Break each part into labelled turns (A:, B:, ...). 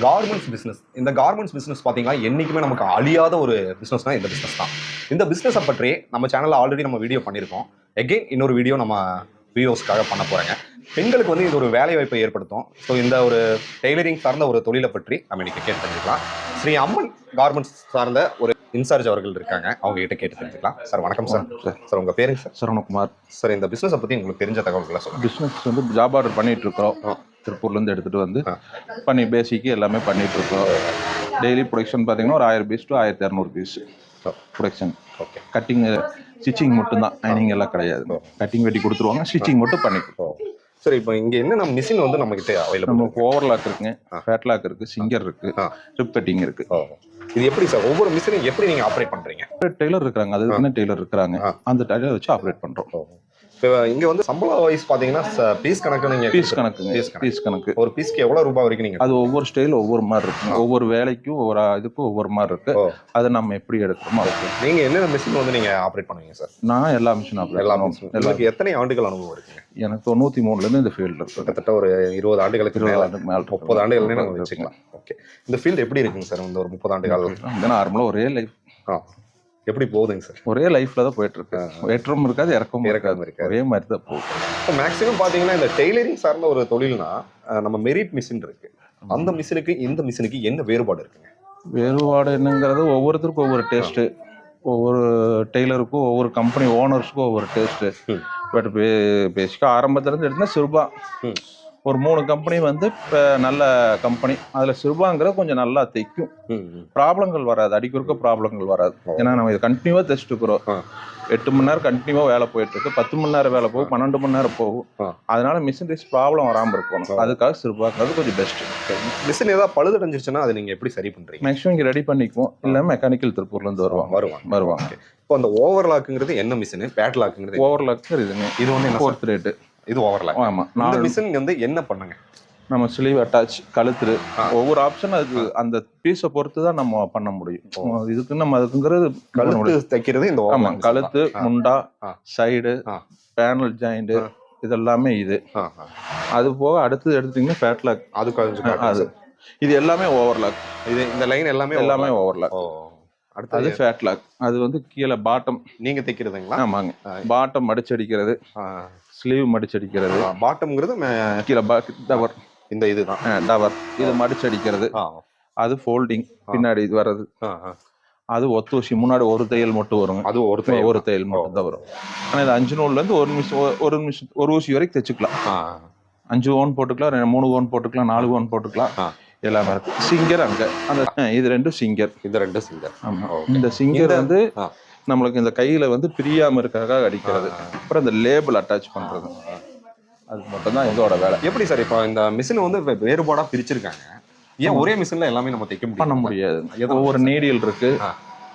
A: Garments business இந்த garments business பார்த்தீங்கன்னா என்றைக்குமே நமக்கு அழியாத ஒரு பிஸ்னஸ்னா இந்த பிஸ்னஸ் தான். இந்த பிஸ்னஸை பற்றி நம்ம சேனலில் ஆல்ரெடி நம்ம வீடியோ பண்ணியிருக்கோம். எகெயின் இன்னொரு வீடியோ நம்ம வியூவர்ஸ்க்காக பண்ண போகிறேங்க பெண்களுக்கு வந்து இது ஒரு வேலை வாய்ப்பை ஏற்படுத்தும். ஸோ இந்த ஒரு டெய்லரிங் சார்ந்த ஒரு தொழிலை பற்றி நம்ம இன்னைக்கு கேட்டு தெரிஞ்சுக்கலாம். ஸ்ரீ அம்மன் கார்மெண்ட்ஸ் சார்ந்த ஒரு இன்சார்ஜ் அவர்கள் இருக்காங்க. அவங்க கிட்ட கேட்டு தெரிஞ்சுக்கலாம். சார் வணக்கம் சார் சார் உங்கள் பேருங்க சார்
B: சரவணகுமார்.
A: சார் இந்த பிஸ்னஸை பற்றி உங்களுக்கு தெரிஞ்ச தகவல்களை சொல்லுங்கள்
B: பிஸ்னஸ் வந்து ஜாப் ஆர்டர் பண்ணிட்டு இருக்கிறோம். திருப்பூர்லேருந்து எடுத்துகிட்டு வந்து. பண்ணி பேசிக்கு எல்லாமே பண்ணிட்டு இருக்கோம் டெய்லி ப்ரொடக்ஷன் பார்த்தீங்கன்னா ஒரு ஆயிரம் பீஸ் டு ஆயிரத்தி இரநூறு piece production
A: okay.
B: Cutting stitching மட்டும்தான். ஐனிங் எல்லாம் கிடையாது. கட்டிங் வெட்டி கொடுத்துருவாங்க ஸ்டிச்சிங் மட்டும் பண்ணி கொடுப்போம்.
A: சார் இப்போ இங்கே என்னென்ன மிஷின் வந்து நம்ம கிட்ட அவைலபிள்
B: நமக்கு ஓவர்லாக் இருக்குங்க ஃபேட்லாக் இருக்கு சிங்கர் இருக்கு
A: ஆ.
B: ரிப் கட்டிங் இருக்கு.
A: இது எப்படி சார்? ஒவ்வொரு மிஷினையும் எப்படி நீங்கள் ஆப்ரேட் பண்ணுறீங்க
B: டெய்லர் இருக்காங்க அதுக்குன்னு டெய்லர் இருக்கிறாங்க. அந்த டெய்லர் வச்சு ஆப்ரேட் பண்றோம்.
A: இப்போ இங்கே வந்து சம்பள வைஸ் பார்த்தீங்கன்னா பீஸ் கணக்கு நீங்கள்
B: பீஸ்
A: கணக்கு.
B: பீஸ் கணக்கு.
A: ஒரு பீஸ்க்கு எவ்வளோ ரூபாய் வரைக்கும் நீங்கள்
B: அது ஒவ்வொரு ஸ்டைல் ஒவ்வொரு மாதிரி இருக்குங்க ஒவ்வொரு வேலைக்கும் ஒவ்வொரு இதுக்கும் ஒவ்வொரு மாதிரி இருக்கு. அதை நம்ம எப்படி எடுக்கிறோமோ அதுக்கு
A: நீங்கள் என்னென்ன மிஷின் வந்து நீங்கள் ஆப்ரேட் பண்ணுவீங்க சார்
B: நான் எல்லா மிஷின் அப்ளை
A: எல்லா மிஷின் உங்களுக்கு எத்தனை ஆண்டுகள் அனுபவம் இருக்குங்க
B: எனக்கு தொண்ணூத்தி மூணுல இருந்து இந்த ஃபீல்டு இருக்கு.
A: கிட்டத்தட்ட ஒரு இருபது ஆண்டுகளுக்கு
B: இருபது ஆண்டுக்கு மேல. இருக்கு.
A: முப்பது ஆண்டுகள்னே நம்ம வச்சுக்கலாம். ஓகே இந்த ஃபீல்டு எப்படி இருக்குங்க சார் இந்த ஒரு முப்பது ஆண்டு காலம்
B: நார்மலா ஒரே லைஃப்
A: எப்படி போகுதுங்க சார்?
B: ஒரே லைஃப்ல தான் போயிட்டு இருக்கு ஏற்றமும் இருக்காது இறக்கமும் இருக்காது.
A: இருக்காது.
B: ஒரே மாதிரி தான் போகும்
A: இப்போ மேக்ஸிமம் பார்த்தீங்கன்னா இந்த டெய்லரிங் சார்ந்த ஒரு தொழில்னா நம்ம மெரிட் மிஷின் இருக்கு. அந்த மிஷினுக்கு இந்த மிஷினுக்கு என்ன வேறுபாடு இருக்குங்க?
B: வேறுபாடு என்னங்கிறது ஒவ்வொருத்தருக்கும் ஒவ்வொரு டேஸ்ட்டு ஒவ்வொரு டெய்லருக்கும் ஒவ்வொரு கம்பெனி ஓனர்ஸுக்கும் ஒவ்வொரு டேஸ்ட்டு. பட் பே பேசிக்காக ஆரம்பத்துலேருந்து எடுத்தா சிறுபா.
A: ம்.
B: ஒரு மூணு கம்பெனி வந்து இப்போ நல்ல கம்பெனி அதில் சிறுபாங்கிறது கொஞ்சம் நல்லா தைக்கும். ப்ராப்ளங்கள் வராது. அடிக்கிறக்க ப்ராப்ளங்கள் வராது. ஏன்னா நம்ம இது கண்டினியூவாக தைச்சிட்டு இருக்கிறோம். எட்டு மணி நேரம் கண்டினியூவாக வேலை போயிட்டு இருக்கு. பத்து மணி நேரம் வேலை போகும். பன்னெண்டு மணி நேரம் போகும். அதனால மிஷினரிஸ் ப்ராப்ளம் வராமல். இருக்கணும். அதுக்காக சிறுபாங்கிறது கொஞ்சம் பெஸ்ட்
A: மிஷின் ஏதாவது பழுதடைஞ்சிருச்சுன்னா அதை நீங்க எப்படி சரி பண்றீங்க?
B: மேக்ஸிமம் இங்கே ரெடி பண்ணிக்குவோம். இல்லை மெக்கானிக்கல் திருப்பூர்லேருந்து வருவாங்க.
A: வருவாங்க.
B: வருவாங்க.
A: இப்போ அந்த ஓவர்லாக்குங்கிறது என்ன மிஷின் பேட்லாக்குங்கிறது
B: ஓவர்லாக் இதுங்க
A: இது. வந்து என்ன
B: ஃபோர்த் ரேட்டு
A: இது ஓவர்லாக்
B: ஆமாம்
A: இந்த மிஷின் வந்து என்ன பண்ணுங்க?
B: நம்ம ஸ்லீவ் அட்டாச் கழுத்து.
A: ஆ.
B: ஒவ்வொரு ஆப்ஷன் அது அந்த பீஸை பொறுத்து தான் நம்ம பண்ண முடியும். இதுக்கு நம்ம அதுக்குங்கிறது
A: கழுத்து தைக்கிறது இந்த
B: ஆமா கழுத்து. முண்டா. சைடு. Panel joint. இதெல்லாமே இது. அது போக அடுத்தது எடுத்தீங்கன்னா ஃபேட்லாக்
A: அது
B: அது. இது எல்லாமே ஓவர்லாக்
A: இது இந்த லைன் எல்லாமே
B: எல்லாமே. ஓவர்லாக்
A: அடுத்தது
B: ஃபேட்லாக் அது வந்து கீழே பாட்டம்
A: நீங்க தைக்கிறதுங்களா?
B: ஆமாங்க. Bottom மடிச்சடிக்கிறது sleeve மடிச்சடிக்கிறது.
A: பாட்டம்ங்கிறது
B: கீழே டவர்
A: இந்த இதுதான்.
B: டவர் இது மடிச்சடிக்கிறது.
A: ஆ,
B: அது ஃபோல்டிங் பின்னாடி இது வர்றது. அது ஒத்தூசி. முன்னாடி ஒரு தையல் மட்டும் வருங்க
A: அது ஒரு தையல்
B: ஒரு தையல். மட்டும் தான் வரும். ஆனா இது அஞ்சு நூல்ல இருந்து ஒரு நிமிஷம் ஒரு நிமிஷம் ஒரு ஊசி வரைக்கும் தைச்சுக்கலாம். அஞ்சு ஓன் போட்டுக்கலாம் மூணு ஓன் போட்டுக்கலாம் நாலு ஓன் போட்டுக்கலாம். எல்லாமே இருக்கு. சிங்கர் அங்க. அந்த இது ரெண்டும் சிங்கர்.
A: இது ரெண்டு சிங்கர்.
B: ஆமா.
A: Okay.
B: இந்த சிங்கர் வந்து. நம்மளுக்கு இந்த கையில வந்து பிரியாம இருக்காக அடிக்கிறது. அப்புறம் இந்த லேபிள் அட்டாச் பண்றது. அது மட்டும் தான் இதோட வேலை.
A: எப்படி சார் இப்போ இந்த மிஷின் வந்து வே- வேறுபாடா பிரிச்சிருக்காங்க? ஏன் ஒரே மிஷின்ல எல்லாமே நம்ம தைக்க
B: பண்ண முடியாது.
A: எதனால
B: ஒவ்வொரு நீடியல் இருக்கு.
A: ஆ.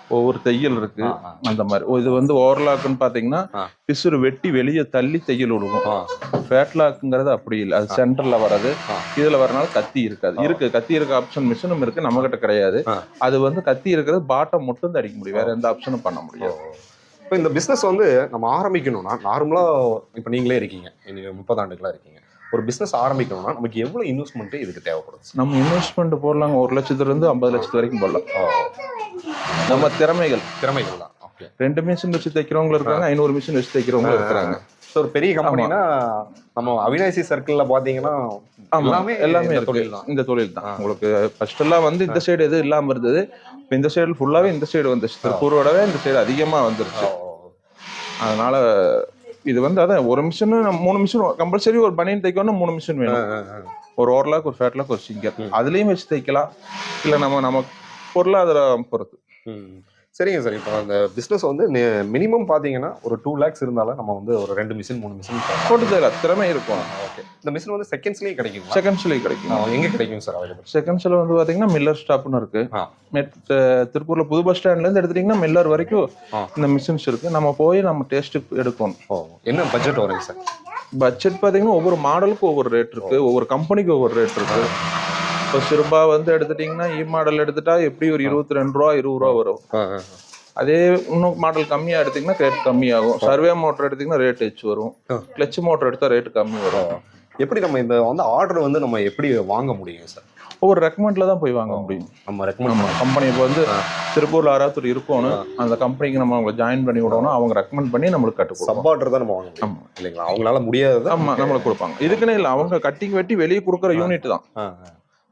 B: ஒவ்வொரு தையல் இருக்கு. அந்த மாதிரி. இது வந்து ஓவர்லாக்குன்னு பாத்தீங்கன்னா. பிசுறு வெட்டி வெளியே தள்ளி தையல் விடுவோம் ஃபேட்லாக்குங்கிறது அப்படி இல்லை. அது சென்டர்ல வர்றது
A: ஆ.
B: இதுல வரனால கத்தி இருக்காது. இருக்கு. கத்தி இருக்க ஆப்ஷன் மிஷினும் இருக்கு. நம்ம கிட்ட கிடையாது. அது வந்து கத்தி இருக்கிறது பாட்டம் மட்டும் தான் அடிக்க முடியும். வேற எந்த ஆப்ஷனும் பண்ண முடியாது.
A: இப்போ இந்த பிசினஸ் வந்து நம்ம ஆரம்பிக்கணும்னா நார்மலா இப்போ நீங்களே இருக்கீங்க. நீங்க முப்பது ஆண்டுகளா இருக்கீங்க. ஒரு பிசினஸ் ஆரம்பிக்கணும்னா நமக்கு எவ்வளவு இன்வெஸ்ட்மெண்ட் இதுக்கு தேவைப்படுது?
B: நம்ம இன்வெஸ்ட்மெண்ட் போடலாங்க. ஒரு லட்சத்துல இருந்து ஐம்பது லட்சத்து வரைக்கும் போடலாம். நம்ம திறமைகள்.
A: திறமைகள் தான். ஓகே
B: ரெண்டு மிஷின் வச்சு தைக்கிறவங்க இருக்காங்க ஐநூறு மிஷின் வச்சு தைக்கிறவங்க இருக்கிறாங்க.
A: ஸோ ஒரு பெரிய கம்பெனினா நம்ம அவினாசி சர்க்கிள்ல பாத்தீங்கன்னா
B: ஆமா.
A: எல்லாமே
B: எல்லாமே
A: தொழில் தான்.
B: இந்த தொழில் தான். உங்களுக்கு ஃபர்ஸ்ட் எல்லாம் வந்து இந்த சைடு எதுவும் இல்லாம இருந்தது. இப்ப இந்த சைடு ஃபுல்லாவே இந்த சைடு வந்துச்சு திருப்பூரோடவே இந்த சைடு அதிகமா வந்துருச்சு. அதனால இது வந்து அதான் ஒரு மிஷின் மூணு மிஷின் கம்பல்சரி ஒரு பனியன் தைக்கணும் மூணு மிஷின் வேணும். ஒரு ஓவர்லாக் ஒரு ஃபேட்லாக் ஒரு சிங்கர் அதுலயும் வச்சு தைக்கலாம். இல்ல நம்ம நம்ம பொருளாதாரம் பொறுத்து.
A: சரிங்க சார். இப்போ அந்த பிஸ்னஸ் வந்து மினிமம் பார்த்தீங்கன்னா ஒரு டூ லேக்ஸ் இருந்தாலும் நம்ம வந்து ஒரு ரெண்டு மிஷின் மூணு மிஷின்
B: போட்டு தரலாம் திறமை இருக்கும்.
A: ஓகே இந்த மிஷின் வந்து செகண்ட்ஸ்லேயே கிடைக்குங்களா?
B: செகண்ட்ஸ்லேயே கிடைக்கும்.
A: எங்க கிடைக்கும் சார் அவைலபிள்
B: செகண்ட்ஸ்ல வந்து பாத்தீங்கன்னா மில்லர் ஸ்டாப்னு இருக்கு.
A: ஆ.
B: மெட்- அஹ் திருப்பூர்ல புது பஸ் ஸ்டாண்ட்ல இருந்து எடுத்துட்டீங்கன்னா மில்லர் வரைக்கும். இந்த மிஷின்ஸ் இருக்கு. நம்ம போய் நம்ம டேஸ்ட் எடுக்கணும்.
A: ஓ என்ன பட்ஜெட் வருங்க சார்?
B: பட்ஜெட் பாத்தீங்கன்னா ஒவ்வொரு மாடலுக்கும் ஒவ்வொரு ரேட் இருக்கு. ஒவ்வொரு கம்பெனிக்கு ஒவ்வொரு ரேட் இருக்கு. இப்போ சிறுபா வந்து எடுத்துட்டீங்கன்னா இ மாடல் எடுத்துட்டா எப்படி ஒரு இருபத்தி ரெண்டு ரூபா இருபது ரூபா வரும். அதே இன்னும் மாடல் கம்மியா எடுத்தீங்கன்னா ரேட் கம்மியாகும். சர்வே மோட்டர் எடுத்தீங்கன்னா ரேட் ஹெச் வரும். கிளச் மோட்டர் எடுத்தா ரேட் கம்மி வரும்.
A: எப்படி நம்ம இந்த வந்து ஆர்டர் வந்து நம்ம எப்படி வாங்க முடியும் சார்
B: ஒவ்வொரு ரெக்கமெண்ட்ல தான் போய் வாங்க முடியும்.
A: நம்ம ரெக்கமெண்ட்
B: ஆமா கம்பெனி இப்போ வந்து திருப்பூர்ல யாராவது இருக்கணும் அந்த கம்பெனிக்கு நம்ம அவங்களை ஜாயின் பண்ணி விடணும் அவங்க ரெக்கமெண்ட் பண்ணி நம்மளுக்கு கட்டு
A: சப் ஆர்டர் தான் நம்ம வாங்க முடியும்
B: ஆமா.
A: இல்லைங்களா? அவங்களால முடியாததை
B: ஆமா நம்மளுக்கு கொடுப்பாங்க. இதுக்குன்னு இல்லை அவங்க கட்டிங் வெட்டி வெளியே கொடுக்குற யூனிட் தான்.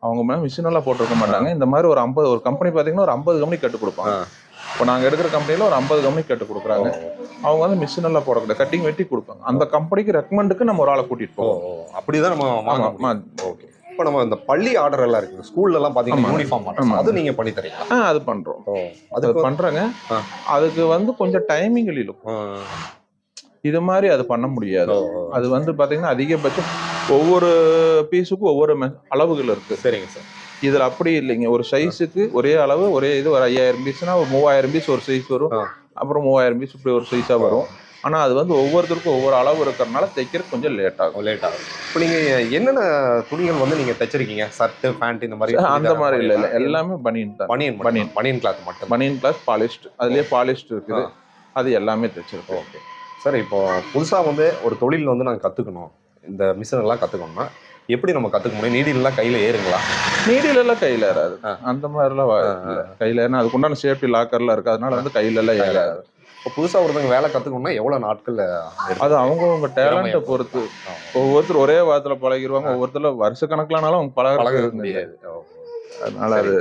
B: அவங்க மேலே மிஷின் எல்லாம் போட்டிருக்க மாட்டாங்க. இந்த மாதிரி ஒரு ஐம்பது ஒரு கம்பெனி பார்த்தீங்கன்னா ஒரு ஐம்பது கம்பெனி கட்டு கொடுப்பாங்க. இப்போ நாங்கள் எடுக்கிற கம்பெனியில் ஒரு ஐம்பது கம்பெனி கட்டு கொடுக்குறாங்க. அவங்க வந்து மிஷின் எல்லாம் போடக்கூடாது. கட்டிங் வெட்டி கொடுப்பாங்க. அந்த கம்பெனிக்கு ரெக்கமெண்டுக்கு நம்ம ஒரு ஆளை கூட்டிட்டு
A: ஓ
B: போவோம்
A: ஓ, அப்படிதான் நம்ம ஓகே. இப்போ நம்ம இந்த பள்ளி ஆர்டர் எல்லாம் இருக்கு. ஸ்கூல்ல எல்லாம் பாத்தீங்கன்னா
B: ஆமா.
A: யூனிஃபார்ம். அது நீங்க பண்ணி தரீங்களா?
B: ஆ அது பண்றோம்.
A: ஓ
B: அது
A: ஆ.
B: அதுக்கு வந்து கொஞ்சம் டைமிங் இழுக்கும். இது மாதிரி அது பண்ண முடியாது. அது வந்து பாத்தீங்கன்னா அதிகபட்சம் ஒவ்வொரு பீஸுக்கும் ஒவ்வொரு அளவுகள் இருக்கு.
A: சரிங்க சார்.
B: இதுல அப்படி இல்லைங்க. ஒரு சைஸுக்கு ஒரே அளவு ஒரே இது ஒரு ஐயாயிரம் பீஸ்னா ஒரு மூவாயிரம் பீஸ் ஒரு சைஸ் வரும். அப்புறம் மூவாயிரம் பீஸ் இப்படி ஒரு சைஸா வரும். ஆனா அது வந்து ஒவ்வொருத்தருக்கும் ஒவ்வொரு அளவு இருக்கிறதுனால தைக்கிறது கொஞ்சம் லேட் ஆகும்.
A: லேட் ஆகும். இப்போ நீங்க என்னென்ன துணிகள் வந்து நீங்க தைச்சிருக்கீங்க? ஷர்ட் பேண்ட் இந்த மாதிரி
B: அந்த மாதிரி இல்ல இல்ல. எல்லாமே பனியன் தான்.
A: பனியன்
B: பனியன்.
A: பனியன் கிளாத் மட்டும்.
B: பனியன் கிளாஸ் பாலிஸ்ட் அதுலயே பாலிஸ்ட் இருக்குது. அது எல்லாமே தைச்சிருக்கோம்.
A: ஓகே சார் இப்போ புதுசா வந்து ஒரு தொழில் வந்து நாங்க கத்துக்கணும். இந்த மிஷின் எல்லாம் கத்துக்கணும்னா எப்படி நம்ம கத்துக்க முடியும்? நீடில் எல்லாம் கையில ஏறுங்களா?
B: நீடில எல்லாம் கையில ஏறாது. அந்த மாதிரிலாம். கையில ஏன்னா அதுக்குண்டான சேஃப்டி லாக்கர்லாம் இருக்கு. அதனால வந்து கையில எல்லாம் ஏறாது.
A: இப்போ புதுசா ஒருத்தவங்க வேலை கத்துக்கணும்னா எவ்வளவு நாட்கள்ல
B: அது அவங்கவுங்க டேலண்ட்டை பொறுத்து. ஒவ்வொருத்தர் ஒரே வாரத்துல பழகிடுவாங்க ஒவ்வொருத்தர் வருஷ கணக்கிலானாலும் அவங்க
A: பழக
B: பழக
A: முடியாது.
B: அதனால அது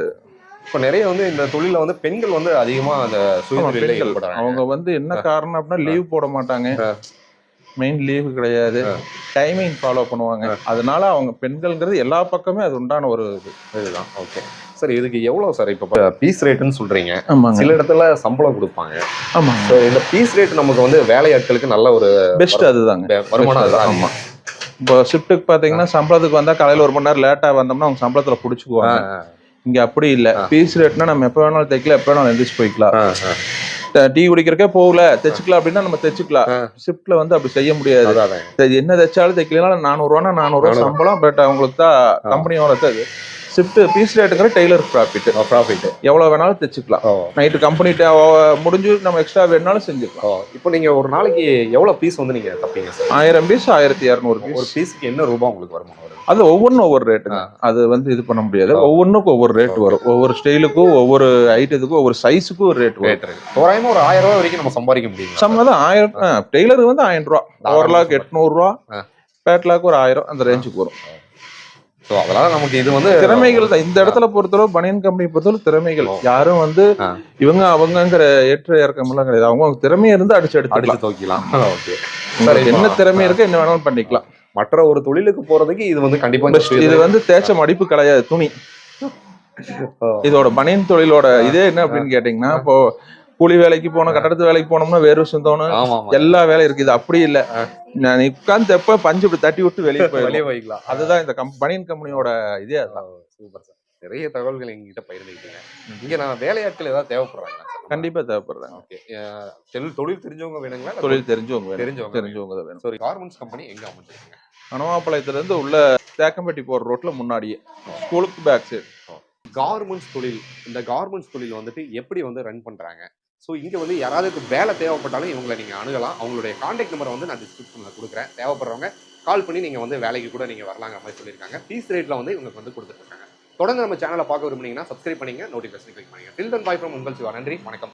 A: இப்போ நிறைய வந்து இந்த தொழில வந்து பெண்கள் வந்து அதிகமா அந்த
B: அவங்க வந்து என்ன காரணம் அப்படின்னா லீவ் போட மாட்டாங்க. மெயின் லீவு கிடையாது. டைமிங் ஃபாலோ பண்ணுவாங்க. அதனால அவங்க பெண்கள்ங்கிறது எல்லா பக்கமே அது உண்டான ஒரு இது.
A: இதுதான். ஓகே சார் இதுக்கு எவ்வளவு சார் இப்போ பீஸ் ரேட்டுன்னு சொல்றீங்க.
B: ஆமாங்க.
A: சில இடத்துல சம்பளம் கொடுப்பாங்க.
B: ஆமாங்க.
A: ஸோ இந்த பீஸ் ரேட் நமக்கு வந்து வேலையாட்களுக்கு நல்ல ஒரு
B: பெஸ்ட் அதுதாங்க.
A: வருமானம் அதுதான்.
B: ஆமா. இப்போ ஷிஃப்ட்டுக்கு பாத்தீங்கன்னா சம்பளத்துக்கு வந்தா காலையில ஒரு மணி நேரம் லேட்டா வந்தோம்னா அவங்க சம்பளத்துல புடிச்சுக்குவாங்க. இங்க அப்படி இல்ல. பீஸ் ரேட்னா நம்ம எப்ப வேணாலும் தைக்கல எப்ப வேணாலும் எந்திரிச்சு போய்க்கலாம். டீ குடிக்கிறக்கே போகல. தைச்சுக்கலாம் அப்படின்னா நம்ம தைச்சுக்கலாம். ஷிஃப்ட்ல வந்து அப்படி செய்ய முடியாது. என்ன தைச்சாலும் தைக்கலாம்
A: நானூறு.
B: சம்பளம் பட் அவங்களுக்கு தான் கம்பெனியோட இது. ஷிஃப்ட் பீஸ் ரேட்டுங்கிற டெய்லர் ப்ராஃபிட்
A: ப்ராஃபிட்
B: எவ்வளவு வேணாலும் தைச்சுக்கலாம். நைட்டு கம்பெனி முடிஞ்சு நம்ம எக்ஸ்ட்ரா வேணாலும் செஞ்சுக்கலாம்.
A: இப்போ நீங்க ஒரு நாளைக்கு எவ்வளவு பீஸ் வந்து நீங்க தப்பீங்க சார்
B: ஆயிரம் பீஸ் ஆயிரத்தி இரநூறு
A: ஒரு
B: பீஸ்
A: பீஸுக்கு என்ன ரூபாய் உங்களுக்கு வரும்?
B: அது ஒவ்வொன்றும் ஒவ்வொரு ரேட்டுங்க அது வந்து இது பண்ண முடியாது. ஒவ்வொன்றுக்கும் ஒவ்வொரு ரேட் வரும். ஒவ்வொரு ஸ்டைலுக்கும் ஒவ்வொரு ஐட்டத்துக்கும் ஒவ்வொரு சைஸுக்கும் ஒரு ரேட்
A: ரேட் இருக்கு. தோராயமா ஒரு ஆயிரம் ரூபாய் வரைக்கும் நம்ம சம்பாதிக்க முடியும்
B: சம்மதம் ஆயிரம் டெய்லருக்கு வந்து ஆயிரம் ரூபா. ஒரு லாக் எட்நூறு ரூபா.
A: ஆ.
B: பேட் லாக் ஒரு ஆயிரம். அந்த ரேஞ்சுக்கு வரும்.
A: ஸோ அதனால நமக்கு இது வந்து
B: திறமைகள் தான். இந்த இடத்துல பொறுத்தளவு பனியன் கம்பெனி பொறுத்தளவு திறமைகள். யாரும் வந்து. இவங்க அவங்கங்கிற ஏற்ற இறக்கம் எல்லாம் கிடையாது. அவங்க அவங்க திறமையை இருந்து அடிச்சு எடுத்துக்கலாம்.
A: அடிச்சு துவைக்கலாம் ஓகே.
B: என்ன திறமை இருக்கு என்ன வேணாலும் பண்ணிக்கலாம்.
A: மற்ற ஒரு தொழிலுக்கு போறதுக்கு இது வந்து கண்டிப்பா.
B: இது வந்து தேய்ச்ச மடிப்பு கிடையாது துணி. இதோட பனியன் தொழிலோட இதே என்ன அப்படின்னு கேட்டீங்கன்னா இப்போ கூலி வேலைக்கு போனோம் கட்டடத்து வேலைக்கு போனோம்னா வேர்வை சுந்தோணும் எல்லா வேலையும் இருக்கு இது அப்படி இல்ல. நான் உட்கார்ந்து தெப்ப பஞ்சு இப்படி தட்டி விட்டு வெளியே போயிடும்
A: வெளியே வைக்கலாம்
B: அதுதான் இந்த கம் பனியன் கம்பெனியோட இதே அதுதான்.
A: Super sir. நிறைய தகவல்கள் எங்ககிட்ட பகிர்ந்துக்கிட்டீங்க. இங்க நான் வேலையாட்கள் ஏதாவது தேவைப்படுறாங்க
B: கண்டிப்பா தேவைப்படுறாங்க.
A: ஓகே. தொழில் தொழில் தெரிஞ்சவங்க வேணுங்களா?
B: தொழில் தெரிஞ்சவங்க.
A: தெரிஞ்சவங்க
B: தெரிஞ்சவங்க தான் வேணும்.
A: சாரி கார்மெண்ட்ஸ் கம்பெனி எங்க அமைச்சிருக்கீங்க?
B: அனவாப்பாளையத்துல இருந்து உள்ள தேக்கம்பட்டி போற ரோட்ல முன்னாடியே. ஸ்கூலுக்கு பேக் சைடு
A: கார்மெண்ட்ஸ் தொழில். இந்த கார்மெண்ட்ஸ் தொழில் வந்துட்டு எப்படி வந்து ரன் பண்றாங்க? ஸோ இங்கே வந்து யாராவது வேலை தேவைப்பட்டாலும் இவங்களை நீங்கள் அணுகலாம். அவங்களுடைய காண்டாக்ட் நம்பரை வந்து நான் டிஸ்கிரிப்ஷனில் கொடுக்குறேன். தேவைப்படுறவங்க கால் பண்ணி நீங்கள் வந்து வேலைக்கு கூட நீங்கள் வரலாங்கிற மாதிரி சொல்லியிருக்காங்க. ஃபீஸ் ரேட்டில் வந்து இவங்களுக்கு வந்து கொடுத்துருக்காங்க தொடர்ந்து நம்ம சேனலை பார்க்க விரும்புனீங்கன்னா சப்ஸ்கிரைப் பண்ணிங்க நோட்டிஃபிகேஷன் கிளிக் பண்ணுங்க. டில் தன் பாய் ஃப்ரம் உங்கள் சிவா. நன்றி. வணக்கம்.